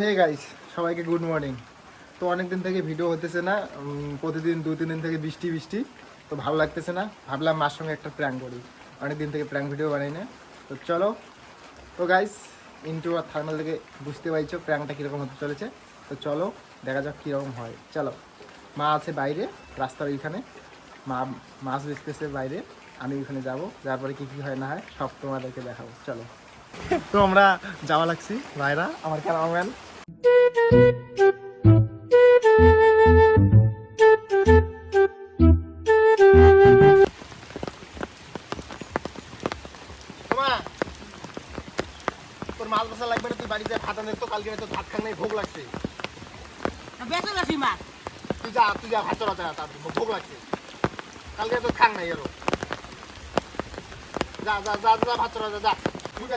হে guys সবাইকে good morning তো অনেক দিন থেকে ভিডিও হতেছে না প্রতিদিন দু, তিন দিন থেকে বৃষ্টি বৃষ্টি, তো ভালো লাগতেছে না। ভাবলাম মার সঙ্গে একটা প্র্যাঙ্ক করি। অনেক দিন থেকে প্র্যাঙ্ক ভিডিও বানাই না। তো চলো, তো গাইস ইন্টু আর থার্মাল থেকে বুঝতে পারছ প্র্যাঙ্কটা কীরকম হতে চলেছে। তো চলো, দেখা যাক কীরকম হয়। চলো, মা আছে বাইরে, রাস্তার ওইখানে। মা মাছ বেচতেছে বাইরে, আমি ওইখানে যাব। যার পরে কী কী হয় না হয়, সব তোমাদেরকে দেখাবো। চলো। তো আমরা যাওয়া লাগছি, ভাইরা, আমার ক্যামেরাম্যান তোর মাছ বসা লাগবে না তুই বাড়িতে ভাত আনে তো কালকে তো ভাত খান নাই ভোগ লাগছে। বেসন আছি মাছ তুই যা তুই যা ভাত চড়া যা তার ভোগ লাগছে। কালকে তো খান নাই এরো যা যা যা যা ভাত চড়া যা যা। তুই যা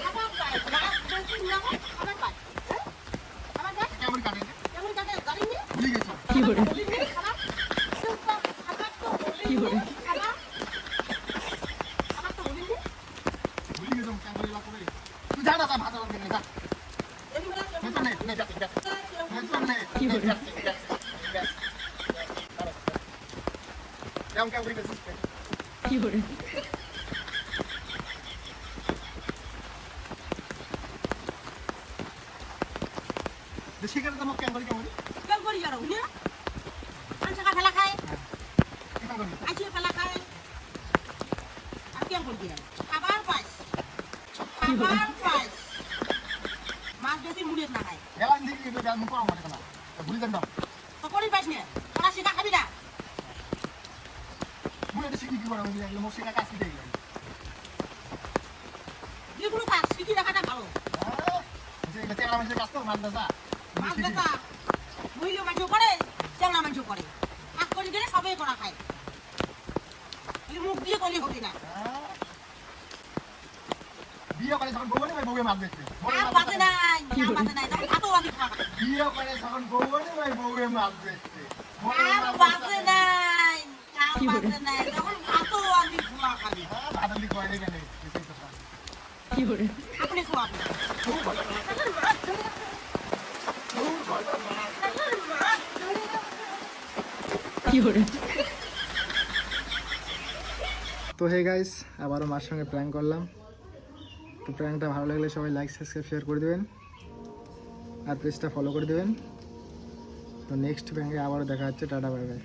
কি করে? কইতেছিস সেখানে তো কেমন করি কেমন কেন করি আর উনি মহিলা মানুষ করে চেংড়া মানুষ করে কাজ করে গেলে সবাই করা খায় মুখ দিয়ে করলে হতি না। বিয়ে করে যখন বউ নেই বউয়ে মাছ দেখতে আর বাজে নাই আর বাজে নাই তখন ভাতও আমি খাওয়া বিয়ে করে যখন বউ নেই বউয়ে মাছ দেখতে আর বাজে নাই আর বাজে নাই তখন ভাতও আমি খাওয়া খাবি ভাত আমি কয় কেন আপনি তো হে গাইস আবারও মার সঙ্গে প্ল্যান করলাম। তো প্র্যাঙ্কটা ভালো লাগলে সবাই লাইক সাবস্ক্রাইব শেয়ার করে দেবেন। আর পেজটা ফলো করে দেবেন। তো নেক্সট ব্যাঙ্কে আবারও দেখা হচ্ছে। Tata bye bye